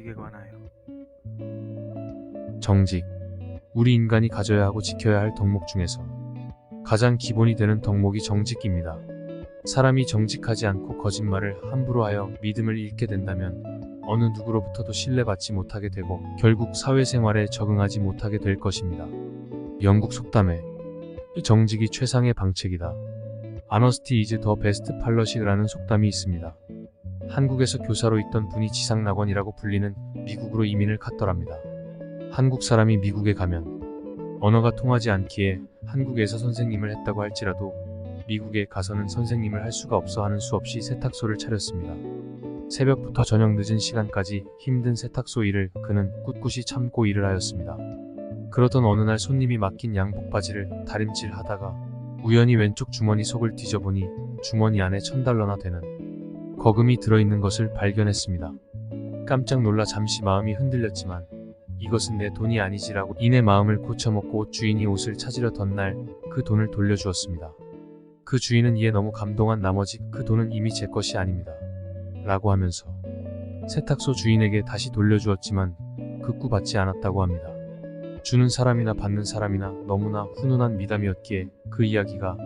정직에 관하여 정직. 우리 인간이 가져야 하고 지켜야 할 덕목 중에서 가장 기본이 되는 덕목이 정직입니다. 사람이 정직하지 않고 거짓말을 함부로 하여 믿음을 잃게 된다면 어느 누구로부터도 신뢰받지 못하게 되고 결국 사회생활에 적응하지 못하게 될 것입니다. 영국 속담에 정직이 최상의 방책이다. 아너스티 이즈 더 베스트 팔러시라는 속담이 있습니다. 한국에서 교사로 있던 분이 지상낙원이라고 불리는 미국으로 이민을 갔더랍니다. 한국 사람이 미국에 가면 언어가 통하지 않기에 한국에서 선생님을 했다고 할지라도 미국에 가서는 선생님을 할 수가 없어 하는 수 없이 세탁소를 차렸습니다. 새벽부터 저녁 늦은 시간까지 힘든 세탁소 일을 그는 꿋꿋이 참고 일을 하였습니다. 그러던 어느 날 손님이 맡긴 양복 바지를 다림질 하다가 우연히 왼쪽 주머니 속을 뒤져보니 주머니 안에 천 달러나 되는 거금이 들어있는 것을 발견했습니다. 깜짝 놀라 잠시 마음이 흔들렸지만 이것은 내 돈이 아니지라고 이내 마음을 고쳐먹고 옷 주인이 옷을 찾으려 던날그 돈을 돌려주었습니다. 그 주인은 이에 너무 감동한 나머지 그 돈은 이미 제 것이 아닙니다. 라고 하면서 세탁소 주인에게 다시 돌려주었지만 극구 받지 않았다고 합니다. 주는 사람이나 받는 사람이나 너무나 훈훈한 미담이었기에 그 이야기가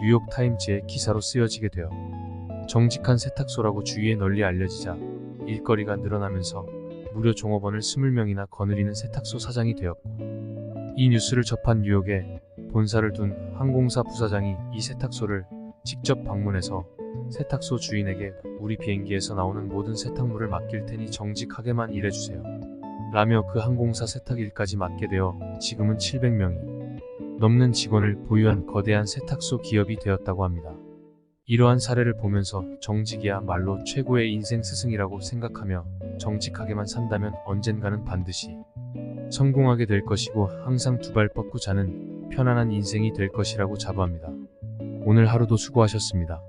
뉴욕 타임즈의 기사로 쓰여지게 되어 정직한 세탁소라고 주위에 널리 알려지자 일거리가 늘어나면서 무려 종업원을 20명이나 거느리는 세탁소 사장이 되었고 이 뉴스를 접한 뉴욕에 본사를 둔 항공사 부사장이 이 세탁소를 직접 방문해서 세탁소 주인에게 우리 비행기에서 나오는 모든 세탁물을 맡길 테니 정직하게만 일해주세요. 라며 그 항공사 세탁 일까지 맡게 되어 지금은 700명이 넘는 직원을 보유한 거대한 세탁소 기업이 되었다고 합니다. 이러한 사례를 보면서 정직이야말로 최고의 인생 스승이라고 생각하며 정직하게만 산다면 언젠가는 반드시 성공하게 될 것이고 항상 두 발 뻗고 자는 편안한 인생이 될 것이라고 자부합니다. 오늘 하루도 수고하셨습니다.